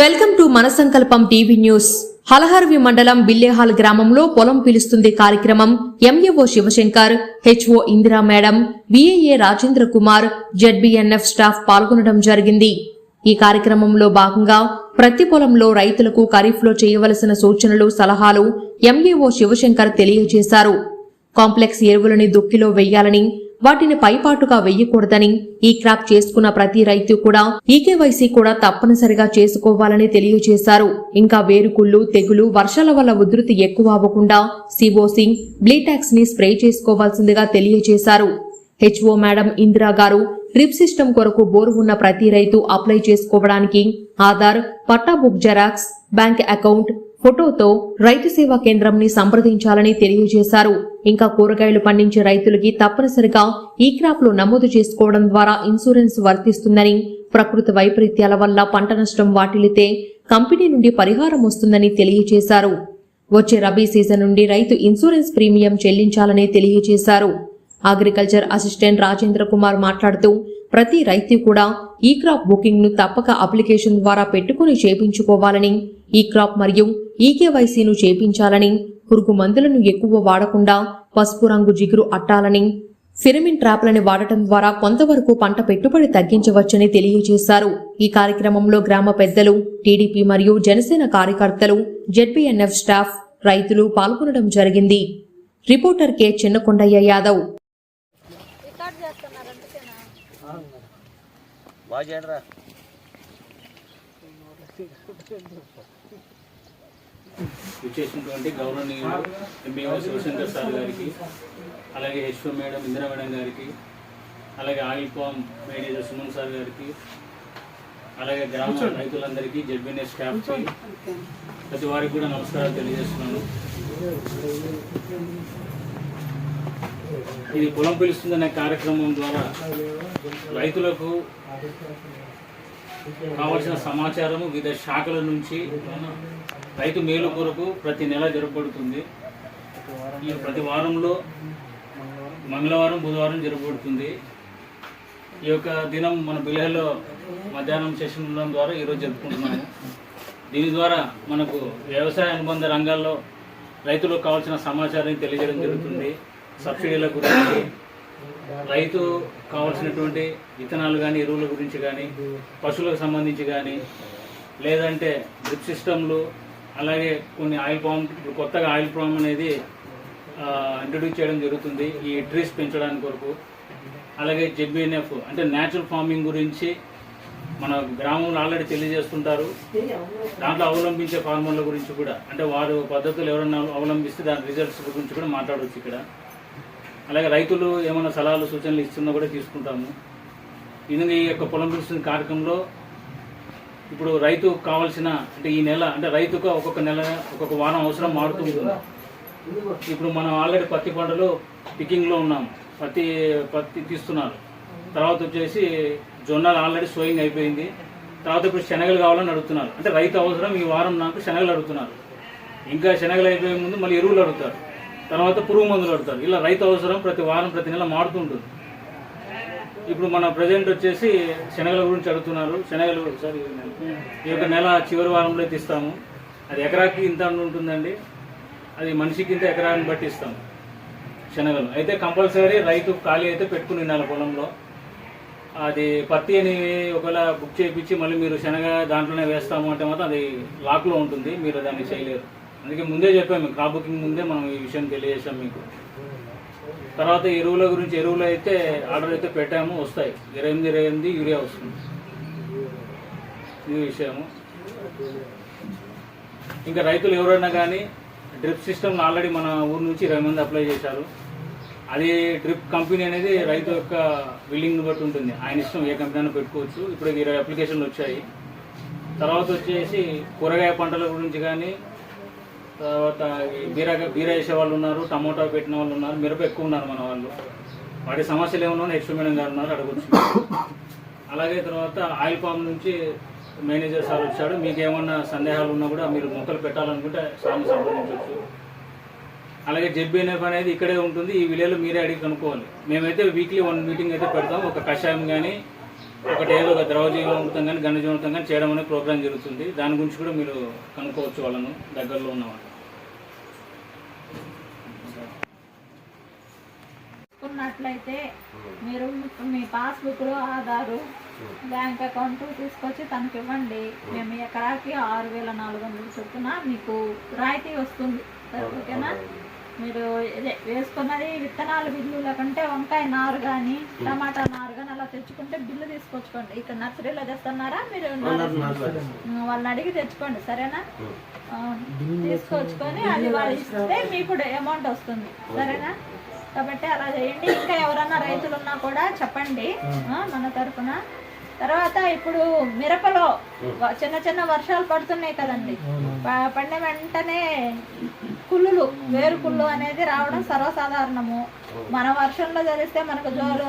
Welcome to మన సంకల్పం TV news. Halaharvi మండలం బిల్లేహాల్ గ్రామంలో పొలం పిలుస్తుంది కార్యక్రమం MAO Shivashankar HO Indira madam VAA Rajendra Kumar ZBNF staff పాల్గొనడం జరిగింది. ఈ కార్యక్రమంలో భాగంగా ప్రతి పొలంలో రైతులకు ఖరీఫ్లో చేయవలసిన సూచనలు సలహాలు ఎంఏఓ శివశంకర్ తెలియజేశారు. కాంప్లెక్స్ ఎరువులని దుక్కిలో వెయ్యాలని వాటిని పైపాటుగా వెయ్యకూడదని ఈ క్రాప్ చేసుకున్న ప్రతి రైతు కూడా ఈకేవైసీ కూడా తప్పనిసరిగా చేసుకోవాలని తెలియజేశారు. ఇంకా వేరుకుళ్ళు తెగులు వర్షాల వల్ల ఉధృతి ఎక్కువ అవ్వకుండా సిబోసింగ్ బ్లీటాక్స్ని స్ప్రే చేసుకోవాల్సిందిగా తెలియజేశారు. హెచ్ఓ మేడం ఇందిరా గారు డ్రిప్ సిస్టమ్ కొరకు బోరు ఉన్న ప్రతి రైతు అప్లై చేసుకోవడానికి Aadhaar patta book xerox bank account ఫోటోతో రైతు సేవా కేంద్రంని సంప్రదించాలని తెలియజేశారు. ఇంకా కూరగాయలు పండించే రైతులకి తప్పనిసరిగా ఈ క్రాప్లో నమోదు చేసుకోవడం ద్వారా ఇన్సూరెన్స్ వర్తిస్తుందని ప్రకృతి వైపరీత్యాల వల్ల పంట నష్టం వాటిల్లితే కంపెనీ నుండి పరిహారం వస్తుందని తెలియజేశారు. వచ్చే రబీ సీజన్ నుండి రైతు ఇన్సూరెన్స్ ప్రీమియం చెల్లించాలని తెలియజేశారు. అగ్రికల్చర్ అసిస్టెంట్ రాజేంద్ర కుమార్ మాట్లాడుతూ ప్రతి రైతు కూడా ఈ క్రాప్ బుకింగ్ను తప్పక అప్లికేషన్ ద్వారా పెట్టుకుని చేపించుకోవాలని ఈ క్రాప్ మరియు ఈకేవైసీను చేపించాలని పురుగు మందులను ఎక్కువ వాడకుండా పసుపు రంగు జిగురు అట్టాలని ఫిరమిన్ ట్రాప్లను వాడటం ద్వారా కొంతవరకు పంట పెట్టుబడి తగ్గించవచ్చని తెలియజేశారు. ఈ కార్యక్రమంలో గ్రామ పెద్దలు టీడీపీ మరియు జనసేన కార్యకర్తలు జెడ్పీఎన్ఎఫ్ స్టాఫ్ రైతులు పాల్గొనడం జరిగింది. Reporter K. చిన్నకొండయ్య యాదవ్ బాగా చేయండి రా విచ్చేసినటువంటి గౌరవనీయులు ఎంబీఓ శివశంకర్ సార్ గారికి అలాగే యశ్వ మేడం ఇందిరా మేడం గారికి అలాగే oil palm manager Suman sir గారికి అలాగే గ్రామ రైతులందరికీ జడ్బీఎస్ స్టాఫ్కి ప్రతి వారికి కూడా నమస్కారాలు తెలియజేస్తున్నాను. ఇది పొలం పిలుస్తుందనే కార్యక్రమం ద్వారా రైతులకు కావలసిన సమాచారము వివిధ శాఖల నుంచి రైతు మేలు కొరకు ప్రతి నెల జరపబడుతుంది. ఈ ప్రతి వారంలో మంగళవారం బుధవారం జరపబడుతుంది. ఈ యొక్క దినం మన బిల్లలో మధ్యాహ్నం సెషన్ ఉండడం ద్వారా ఈరోజు జరుపుకుంటున్నాము. దీని ద్వారా మనకు వ్యవసాయ అనుబంధ రంగాల్లో రైతులకు కావాల్సిన సమాచారాన్ని తెలియజేయడం జరుగుతుంది. సబ్సిడీల గురించి రైతు కావాల్సినటువంటి విత్తనాలు కానీ ఎరువుల గురించి కానీ పశువులకు సంబంధించి కానీ లేదంటే డ్రిప్ సిస్టమ్లు అలాగే కొన్ని ఆయిల్ పామ్ ఇప్పుడు కొత్తగా ఆయిల్ పామ్ అనేది ఇంట్రడ్యూస్ చేయడం జరుగుతుంది. ఈ ట్రీస్ పెంచడానికి కొరకు. అలాగే జెడ్బిఎన్ఎఫ్ అంటే న్యాచురల్ ఫార్మింగ్ గురించి మన గ్రామంలో ఆల్రెడీ తెలియజేస్తుంటారు. దాంట్లో అవలంబించే ఫార్మర్ల గురించి కూడా. అంటే వారు పద్ధతులు ఎవరన్నా అవలంబిస్తే దాని రిజల్ట్స్ గురించి కూడా మాట్లాడవచ్చు ఇక్కడ. అలాగే రైతులు ఏమైనా సలహాలు సూచనలు ఇస్తున్నా కూడా తీసుకుంటాము. ఇది ఈ యొక్క పొలం పిలుస్తున్న కార్యక్రమంలో ఇప్పుడు రైతు కావాల్సిన అంటే ఈ నెల అంటే రైతుకు ఒక్కొక్క నెల ఒక్కొక్క వారం అవసరం మారుతూ ఉంటుంది. ఇప్పుడు మనం ఆల్రెడీ పత్తి పంటలు పికింగ్లో ఉన్నాం. పత్తి పత్తి తీస్తున్నారు. తర్వాత వచ్చేసి జొన్నలు ఆల్రెడీ సోయింగ్ అయిపోయింది. తర్వాత ఇప్పుడు శనగలు కావాలని అడుగుతున్నారు. అంటే రైతు అవసరం ఈ వారం నాకు శనగలు అడుగుతున్నారు. ఇంకా శనగలు అయిపోయే ముందు మళ్ళీ ఎరువులు అడుగుతారు. తర్వాత పురుగు మందులు అడుగుతారు ఇలా రైతు అవసరం ప్రతి వారం ప్రతి నెల మారుతుంటుంది ఇప్పుడు మన ప్రజెంట్ వచ్చేసి శనగల గురించి అడుగుతున్నారు. శనగలు సారీ ఈ యొక్క నెల చివరి వారంలో ఇస్తాము అది ఎకరాకి ఇంత ఉంటుందండి. అది మనిషికి ఇంత ఎకరాన్ని బట్టి ఇస్తాం శనగలు. అయితే కంపల్సరీ రైతు ఖాళీ అయితే పెట్టుకుని ఉండాలి పొలంలో. అది పత్తి అని ఒకవేళ బుక్ చేయించి మళ్ళీ మీరు శనగ దాంట్లోనే వేస్తాము అంటే మాత్రం అది లాక్లో ఉంటుంది. మీరు దాన్ని చేయలేరు. అందుకే ముందే చెప్పాము మీకు క్రాప్ బుకింగ్ ముందే మనం ఈ విషయం తెలియజేసాం మీకు. తర్వాత ఎరువుల గురించి ఎరువులు అయితే ఆర్డర్ అయితే పెట్టాము వస్తాయి. ఇరవై ఎనిమిది ఇరవై ఎనిమిది యూరియా వస్తుంది. ఇది విషయము. ఇంకా రైతులు ఎవరైనా కానీ డ్రిప్ సిస్టమ్ ఆల్రెడీ మన ఊరు నుంచి ఇరవై మంది అప్లై చేశారు. అది డ్రిప్ కంపెనీ అనేది రైతు యొక్క బిల్లింగ్ బట్టి ఉంటుంది. ఆయన ఇష్టం ఏ కంపెనీ అయినా పెట్టుకోవచ్చు. ఇప్పుడు ఇరవై అప్లికేషన్లు వచ్చాయి. తర్వాత వచ్చేసి కూరగాయ పంటల గురించి కానీ తర్వాత ఈ బీర బీర వేసే వాళ్ళు ఉన్నారు టమోటా పెట్టిన వాళ్ళు ఉన్నారు మిరప ఎక్కువ ఉన్నారు మన వాళ్ళు. వాటి సమస్యలు ఏమన్నా హెచ్ మేడం గారు ఉన్నారు అడగొచ్చు. అలాగే తర్వాత ఆయిల్ పామ్ నుంచి మేనేజర్ సార్ వచ్చాడు. మీకు ఏమన్నా సందేహాలు ఉన్నా కూడా మీరు మొక్కలు పెట్టాలనుకుంటే సార్ని సంప్రదించవచ్చు అలాగే జెడ్బీఎన్ఎఫ్ అనేది ఇక్కడే ఉంటుంది. ఈ విలేజ్లో మీరే అడిగి కనుక్కోవాలి. మేమైతే వీక్లీ వన్ మీటింగ్ అయితే పెడతాం. ఒక కషాయం కానీ ఒకటి ఏదో ఒక ద్రవజీవనామృతం కానీ ఘన కానీ చేయడం అనే ప్రోగ్రామ్ జరుగుతుంది. దాని గురించి కూడా మీరు కనుక్కోవచ్చు వాళ్ళను దగ్గరలో ఉన్న వాళ్ళు ఉన్నట్లయితే మీరు మీ పాస్బుక్లో ఆధారు బ్యాంక్ అకౌంట్ తీసుకొచ్చి తనకి ఇవ్వండి మేము ఎకరాకి ఆరు వేల నాలుగు వందలు చొప్పున మీకు రాయితీ వస్తుంది. ఓకేనా? మీరు వేసుకున్నది విత్తనాల బిల్లుల కంటే వంకాయ నారు కానీ టమాటా నారు కానీ అలా తెచ్చుకుంటే బిల్లు తీసుకొచ్చుకోండి. ఇక్కడ నర్సరీలో తెస్తున్నారా? మీరు వాళ్ళని అడిగి తెచ్చుకోండి సరేనా? తీసుకొచ్చుకొని అది వాళ్ళు ఇస్తే మీకు అమౌంట్ వస్తుంది. సరేనా? కాబట్టి అలా చేయండి. ఇంకా ఎవరన్నా రైతులు ఉన్నా కూడా చెప్పండి. మన తరఫున తర్వాత ఇప్పుడు మిరపలో చిన్న చిన్న వర్షాలు పడుతున్నాయి కదండి. పడిన వెంటనే కుళ్ళులు వేరు కుళ్ళు అనేది రావడం సర్వసాధారణము. మన వర్షంలో జరిస్తే మనకు జోలు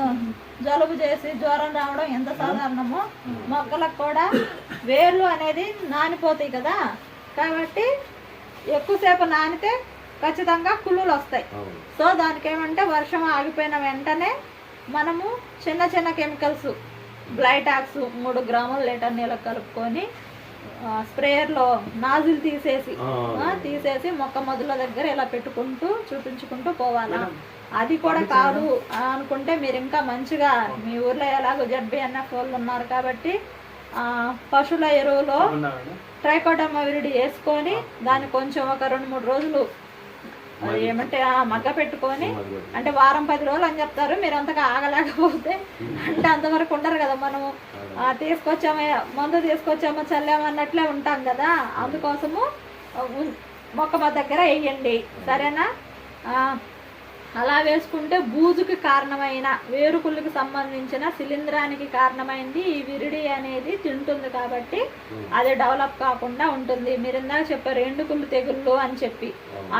జలుబు చేసి జ్వరం రావడం ఎంత సాధారణమో మొక్కలకు కూడా వేర్లు అనేది నానిపోతాయి కదా. కాబట్టి ఎక్కువసేపు నానితే ఖచ్చితంగా కుళ్ళులు వస్తాయి. సో దానికి ఏమంటే వర్షం ఆగిపోయిన వెంటనే మనము చిన్న చిన్న కెమికల్స్ బ్లైటాక్స్ మూడు గ్రాముల లీటర్ నీళ్ళకి కలుపుకొని స్ప్రేయర్లో నాజిల్ తీసేసి తీసేసి మొక్క మొదల దగ్గర ఇలా పెట్టుకుంటూ చూపించుకుంటూ పోవాలా? అది కూడా కాదు అనుకుంటే మీరు ఇంకా మంచిగా మీ ఊర్లో ఎలాగో జడ్బిఎన్ఎఫ్ వాళ్ళు ఉన్నారు కాబట్టి ఆ, పశువుల ఎరువులో ట్రైకోడర్మా విరిడి వేసుకొని దాన్ని కొంచెం ఒక రెండు మూడు రోజులు ఏమంటే ఆ మగ్గ పెట్టుకొని అంటే వారం పది రోజులు అని చెప్తారు మీరు అంతగా ఆగలేకపోతే అంటే అంతవరకు ఉండరు కదా మనము. తీసుకొచ్చామో మందు తీసుకొచ్చామో చల్లామో అన్నట్లే ఉంటాం కదా. అందుకోసము మొక్క మా దగ్గర వేయండి. సరేనా? అలా వేసుకుంటే బూజుకి కారణమైన వేరుకుళ్ళకి సంబంధించిన శిలీంధ్రానికి కారణమైంది ఈ విరిడి అనేది తింటుంది కాబట్టి అది డెవలప్ కాకుండా ఉంటుంది. మీరు ఇందాక చెప్పారు ఎండుకుళ్ళు తెగుళ్ళు అని చెప్పి.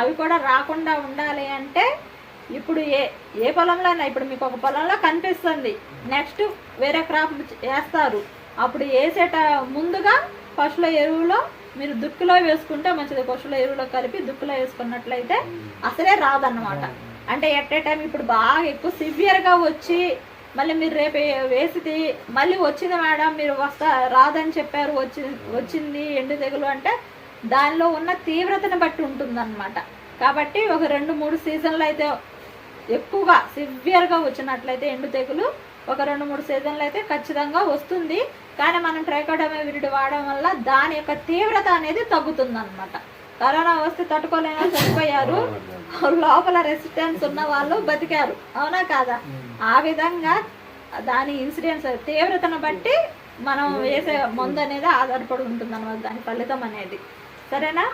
అవి కూడా రాకుండా ఉండాలి అంటే ఇప్పుడు ఏ ఏ పొలంలోనైనా ఇప్పుడు మీకు ఒక పొలంలో కనిపిస్తుంది. నెక్స్ట్ వేరే క్రాప్ వేస్తారు. అప్పుడు వేసేట ముందుగా పశువుల ఎరువులో మీరు దుక్కులో వేసుకుంటే మంచిది. పశువుల ఎరువులో కలిపి దుక్కులో వేసుకున్నట్లయితే అసలే రాదన్నమాట. అంటే ఎట్ ఏ టైం ఇప్పుడు బాగా ఎక్కువ సివియర్గా వచ్చి మళ్ళీ మీరు రేపు వేసిది మళ్ళీ వచ్చింది మేడం మీరు వస్తా రాదని చెప్పారు వచ్చి వచ్చింది ఎండు తెగులు అంటే దానిలో ఉన్న తీవ్రతను బట్టి ఉంటుందన్నమాట. కాబట్టి ఒక రెండు మూడు సీజన్లు అయితే ఎక్కువగా సివియర్గా వచ్చినట్లయితే ఎండు తెగులు ఒక రెండు మూడు సీజన్లు అయితే ఖచ్చితంగా వస్తుంది. కానీ మనం ట్రైకోడమే విరిడి వాడడం వల్ల దాని యొక్క తీవ్రత అనేది తగ్గుతుందనమాట కరోనా వస్తే తట్టుకోలేని వాళ్ళు చనిపోయారు. లోపల రెసిస్టెన్స్ ఉన్న వాళ్ళు బతికారు. అవునా కాదా? ఆ విధంగా దాని ఇన్సిడెంట్స్ తీవ్రతను బట్టి మనం వేసే మందు అనేది ఆధారపడి ఉంటుంది అనమాట దాని ఫలితం అనేది. సరేనా?